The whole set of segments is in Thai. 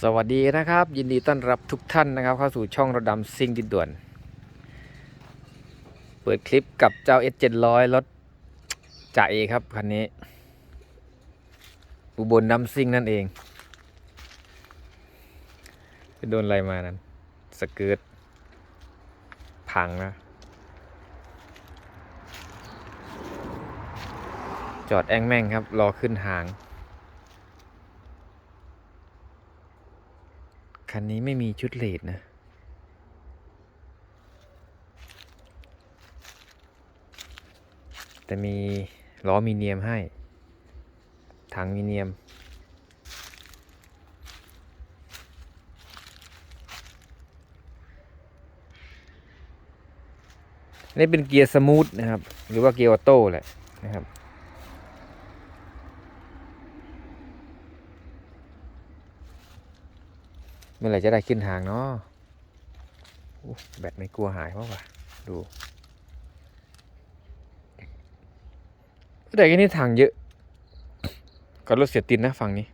สวัสดีนะครับ ยินดีต้อนรับทุกท่านนะครับ เข้าสู่ช่องระดำซิ่งดินด่วน เปิดคลิปกับเจ้า S700 รถจ่าเอครับ คันนี้ อุบลดำซิ่งนั่นเองไปโดนอะไรมานั้น สเกิร์ตพังนะ จอดแองแม่งครับ รอขึ้นหาง คันนี้ไม่มีชุดเลดนะ แต่มีล้อมีเนียมให้ ถังมีเนียม นี่เป็นเกียร์สมูทนะครับ หรือว่าเกียร์ออโต้แหละนะครับ มื่อไหร่จะได้ขึ้นทางเนาะแบตไม่กลัวหายเพราะว่าดูแต่อันนี้ทางเยอะกับรถเสียตินนะฝั่งนี้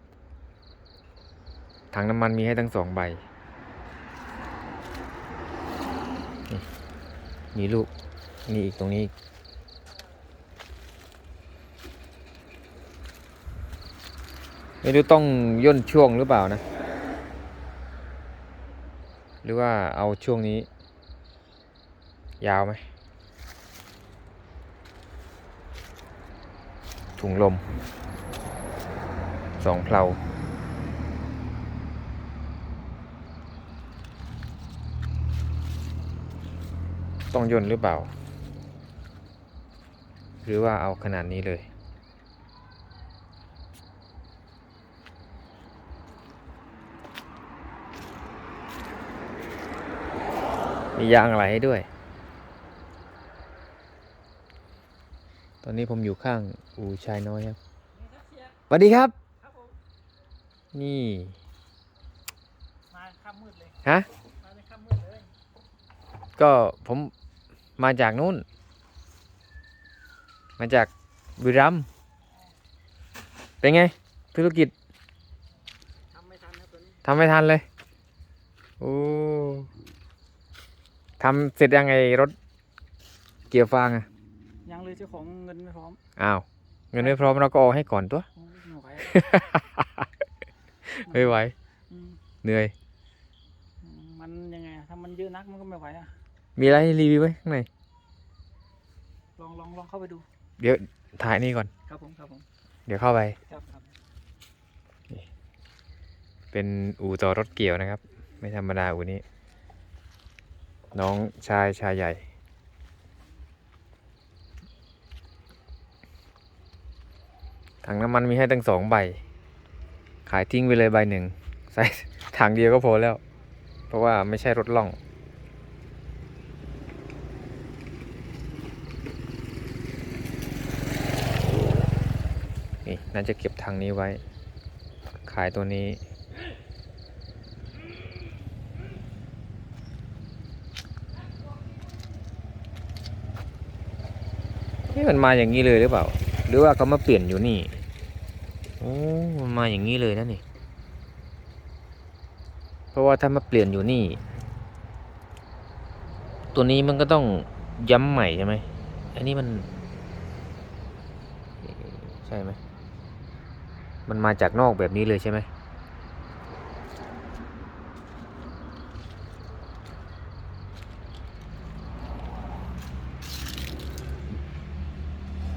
ถังน้ำมันมีให้ทั้งสองใบ มีลูก นี่อีกตรงนี้ไม่รู้ต้องย่นช่วงหรือเปล่านะ รือว่าเอาช่วงนี้ ยาวไหม ถุงลม สองเพลาต้องย่นหรือเปล่า หรือว่าเอาขนาดนี้เลย มียางอะไรให้ด้วย ตอนนี้ผมอยู่ข้างอู่ชายน้อยครับสวัสดีครับครับผมนี่มาค่ำมืดเลยฮะมาในค่ำมืดเลยก็ผมมาจากนู้นมาจากบุรีรัมย์เป็นไง ธุรกิจทำไม่ทันครับตัวนี้ทำไม่ทันเลยโอ้ ทำเสร็จยังไงรถเกียร์ฟางอะยังเลยเจ้าของเงินไม่พร้อมอ้าวเงินไม่พร้อมเราก็เอาให้ก่อนตัวโอ้ยไม่ไหวไม่ไหวอืมเหนื่อยอืมมันยังไงอะถ้ามันเยอะนักมันก็ไม่ไหวอะมีอะไรให้รีวิวไหมข้างในลองลองลองเข้าไปดูเดี๋ยวถ่ายนี่ก่อน ครับผมครับผมเดี๋ยวเข้าไป ครับครับเป็นอู่ต่อรถเกี่ยวนะครับ ไม่ธรรมดาอู่นี้ น้องชายชายใหญ่ ถังน้ำมันมีให้ตั้งสองใบ ขายทิ้งไปเลยใบหนึ่งใส่ถังเดียวก็พอแล้ว เพราะว่าไม่ใช่รถล่องนี่น่าจะเก็บถังนี้ไว้ ขายตัวนี้ นี่มันมาอย่างนี้เลยหรือเปล่า หรือว่าเขามาเปลี่ยนอยู่นี่โอ้มันมาอย่างนี้เลยนะนี่ เพราะว่าถ้ามาเปลี่ยนอยู่นี่ ตัวนี้มันก็ต้องย้ำใหม่ใช่ไหมอันนี้มัน ใช่ไหมมันมาจากนอกแบบนี้เลยใช่ไหม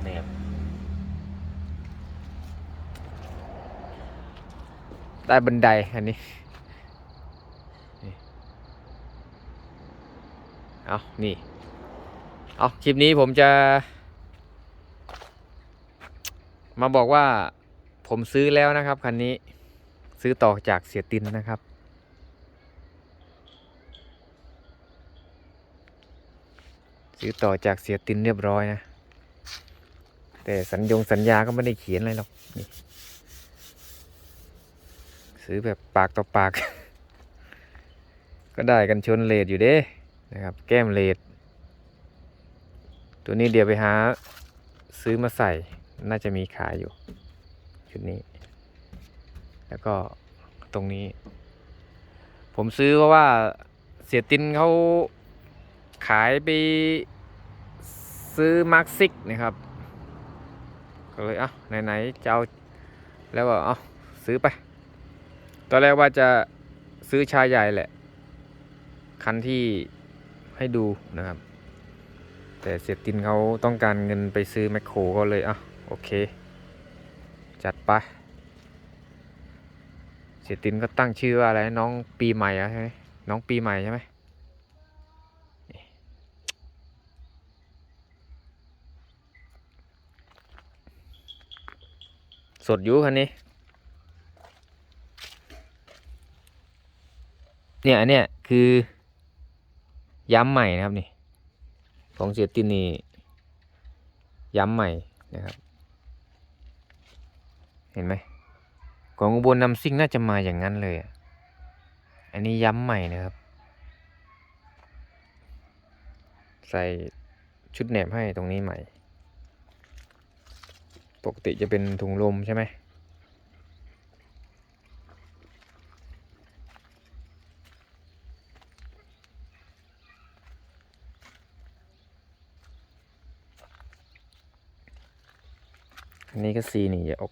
แนบได้บันไดอันนี้ เอานี่ เอาคลิปนี้ผมจะ มาบอกว่าผมซื้อแล้วนะครับ คันนี้ซื้อต่อจากเสียตินนะครับ ซื้อต่อจากเสียตินเรียบร้อยนะ แต่สัญญงสัญญาก็ไม่ได้เขียนอะไรหรอกนี่ซื้อแบบปากต่อปาก ก็ได้กันชนเลดอยู่เด้นะครับ แก้มเลดตัวนี้เดี๋ยวไปหาซื้อมาใส่น่าจะมีขายอยู่ ชุดนี้ แล้วก็ตรงนี้ ผมซื้อเพราะว่าเสียตินเขาขายไปซื้อมาร์คซิกนะครับ ก็เลยเอะไหนๆจะเอาแล้วก็เอาซื้อไป ตอนแรกว่าจะซื้อชายใหญ่แหละ คันที่ให้ดูนะครับ แต่เสียตินเขาต้องการเงินไปซื้อแมคโครก็เลยอะโอเค จัดไป เสียตินก็ตั้งชื่อว่าอะไรนะน้องปีใหม่อะใช่ไหมน้องปีใหม่ใช่ไหม ดอยู่คันนี้ เนี่ยอันเนี้ยคือย้ำใหม่นะครับนี่ ของเสียตินนี่ย้ำใหม่นะครับ เห็นไหมของอุบลนำซิ่งน่าจะมาอย่างนั้นเลยอะอันนี้ย้ำใหม่นะครับ ใส่ชุดแหนบให้ตรงนี้ใหม่ ปกติจะเป็นถุงลมใช่ไหมอันนี้ก็สีนี่จะออก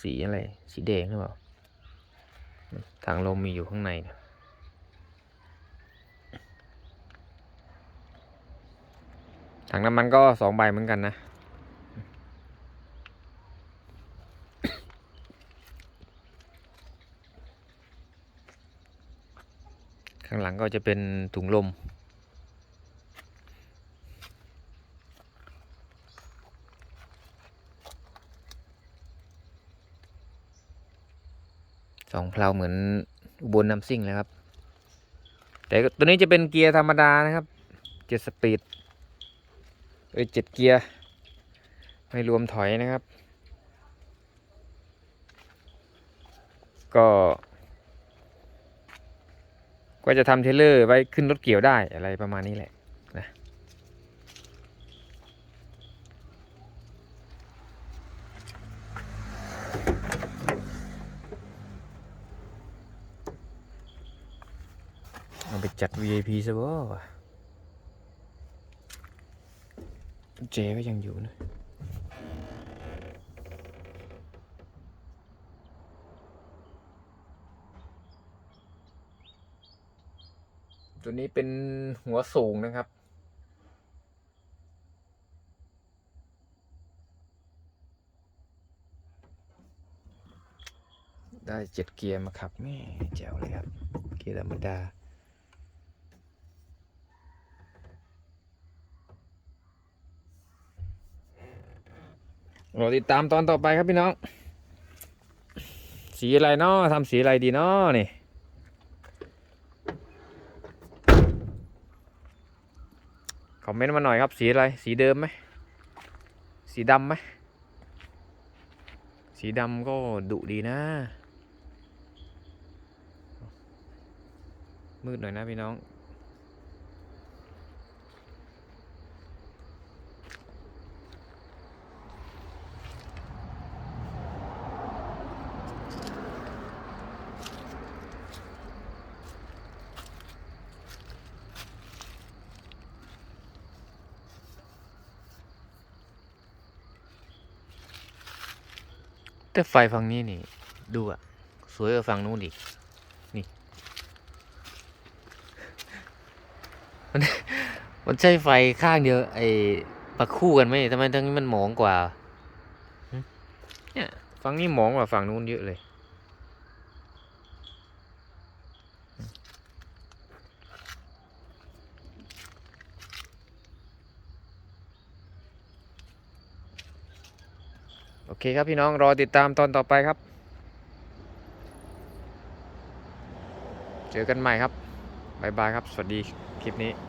สีอะไร สีแดงหรือเปล่าถังลมมีอยู่ข้างในนะถังน้ำมันก็สองใบเหมือนกันนะางหลังก็จะเป็นถุงลม สองเพลาเหมือนอุบลน้ำซิ่งเลยครับ แต่ตัวนี้จะเป็นเกียร์ธรรมดานะครับเจ็ดสปีดเอ้ยเจ็ดเกียร์ ไม่รวมถอยนะครับ ก็ ก็จะทำเทเลอร์ไว้ขึ้นรถเกี่ยวได้อะไรประมาณนี้แหละนะเอาไปจัด VIP ซะบ่เจก็ยังอยู่นะ ตัวนี้เป็นหัวสูงนะครับ ได้เจ็ดเกียร์มาขับแม่แจ๋วเลยครับ เกียร์ธรรมดารอติดตามตอนต่อไปครับพี่น้อง สีอะไรเนาะทำสีอะไรดีเนาะนี่ คอม เมนต์มาหน่อยครับ สีอะไร สีเดิมไหม สีดำไหม สีดำก็ดุดีนะ มืดหน่อยนะพี่น้อง แต่ไฟฝั่งนี้นี่ ดูอะสวยกว่าฝั่งนู้นอีกนี่ มันมันใช่ไฟข้างเดียวไอ้ประคู่กันไหมทำไมทั้งนี้มันหมองกว่าเนี่ยฝั่งนี้หมองกว่าฝั่งนู้นเยอะเลย โอเคครับพี่น้องรอติดตามตอนต่อไปครับ เจอกันใหม่ครับบายบายครับ สวัสดีคลิปนี้